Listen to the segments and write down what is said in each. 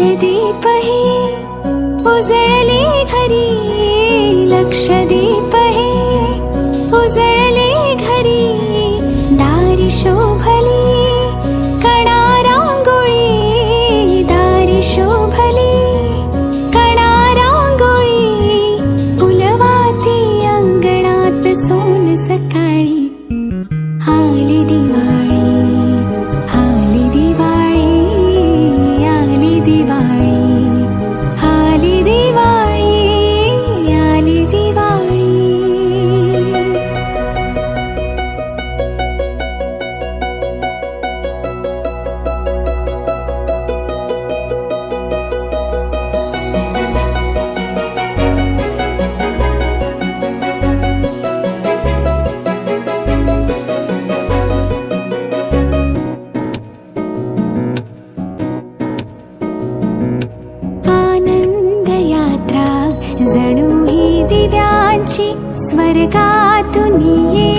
लक्षदीपहि ही muzzle Hari लक्ष स्वर्गातुनीये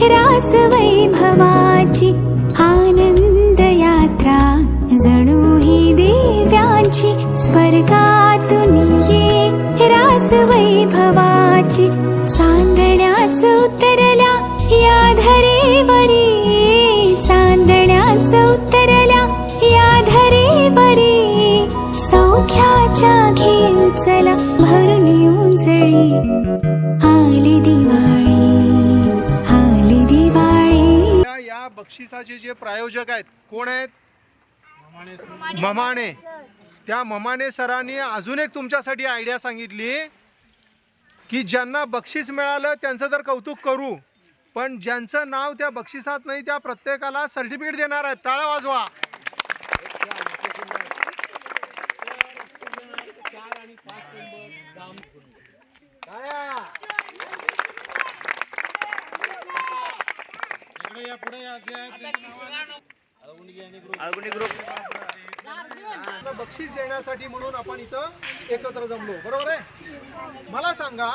ग्रासवै रासवैभवा बक्षिसाचे जे प्रायोजक आहेत कोण आहेत? ममाणे त्या ममाणे सरांनी अजून एक तुमच्यासाठी आयडिया सांगितली की ज्यांना बक्षीस मिळालं त्यांचं तर कौतुक करू पण ज्यांचं नाव त्या बक्षिसात नाही त्या प्रत्येकाला सर्टिफिकेट देणार आहेत. टाळा वाजवा. बक्षीस देण्यासाठी म्हणून आपण इथं एकत्र जमलो. बरोबर आहे? मला सांगा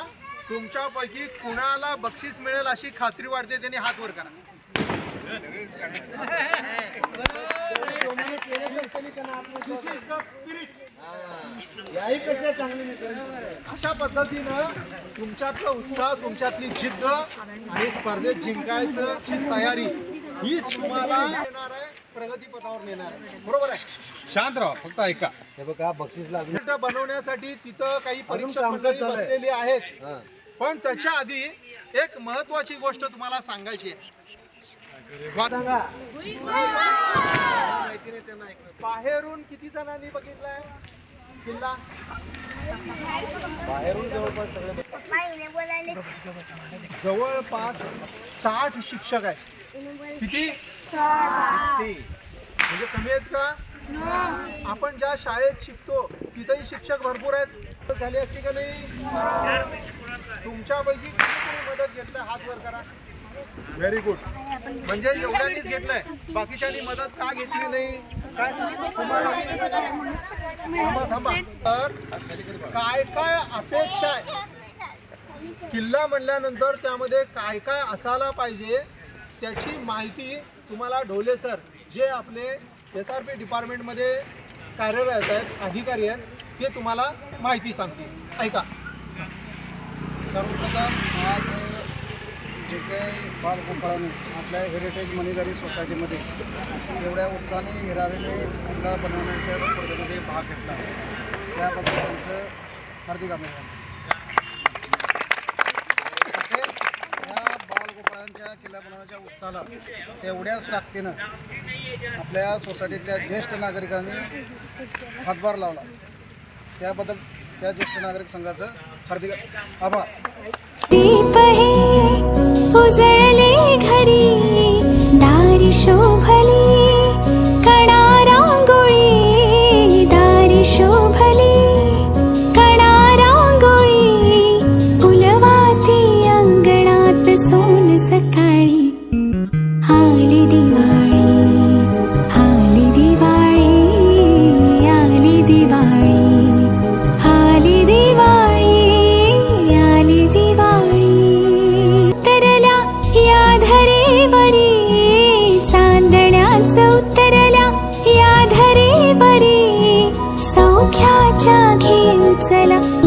तुमच्यापैकी कुणाला बक्षीस मिळेल अशी खात्री वाटते? त्यांनी हात वर करा. This अशा पद्धतीनं तुमच्यातला उत्साह तुमच्यातली जिद्द आणि स्पर्धेत जिंकायचं ची तयारी ही तुम्हाला येणार आहे प्रगतीपथावर नेणार आहे. बरोबर आहे? शांत राहा फक्त ऐका. हे बघा बक्षीस लागले. बनवण्यासाठी तिथं काही परीक्षा मंडळी. बसलेली आहेत. पण त्याच्या आधी एक महत्वाची गोष्ट तुम्हाला सांगायची आहे. माहिती नाही त्यांना ऐकलं. बाहेरून किती जणांनी बघितलाय किल्ला? बाहेरून जवळपास सगळे जवळपास साठ शिक्षक आहेत. किती? म्हणजे कमी आहेत का? आपण ज्या शाळेत शिकतो तिथेही शिक्षक भरपूर आहेत. झाली असती का नाही? तुमच्यापैकी कोणी मदत घेतलं हात वर करा. व्हेरी गुड म्हणजे एवढ्यांनीच घेतलंय. बाकीच्यांनी मदत का घेतली नाही? काय? तुम्हाला थांबा थांबा. तर काय काय अपेक्षा आहे? किल्ला म्हणल्यानंतर त्यामध्ये काय काय असायला पाहिजे त्याची माहिती तुम्हाला ढोले सर जे आपले एस आर पी डिपार्टमेंटमध्ये कार्यरत आहेत अधिकारी आहेत ते तुम्हाला माहिती सांगतील. ऐका. सर्वप्रथम आज जे काही बालगोपाळाने आपल्या हेरिटेज मनीदारी सोसायटीमध्ये एवढ्या उत्साहाने हिरावेले किल्ला बनवण्याच्या स्पर्धेमध्ये भाग घेतला. त्याबद्दल त्यांचं हार्दिक अभिनंदन. तसेच या बालगोपाळांच्या किल्ला बनवण्याच्या उत्साहाला तेवढ्याच ताकदीनं आपल्या सोसायटीतल्या ज्येष्ठ नागरिकांनी हातभार लावला. त्याबद्दल त्या ज्येष्ठ नागरिक संघाचं हार्दिक आभार. Jose. माझ्या घे चला.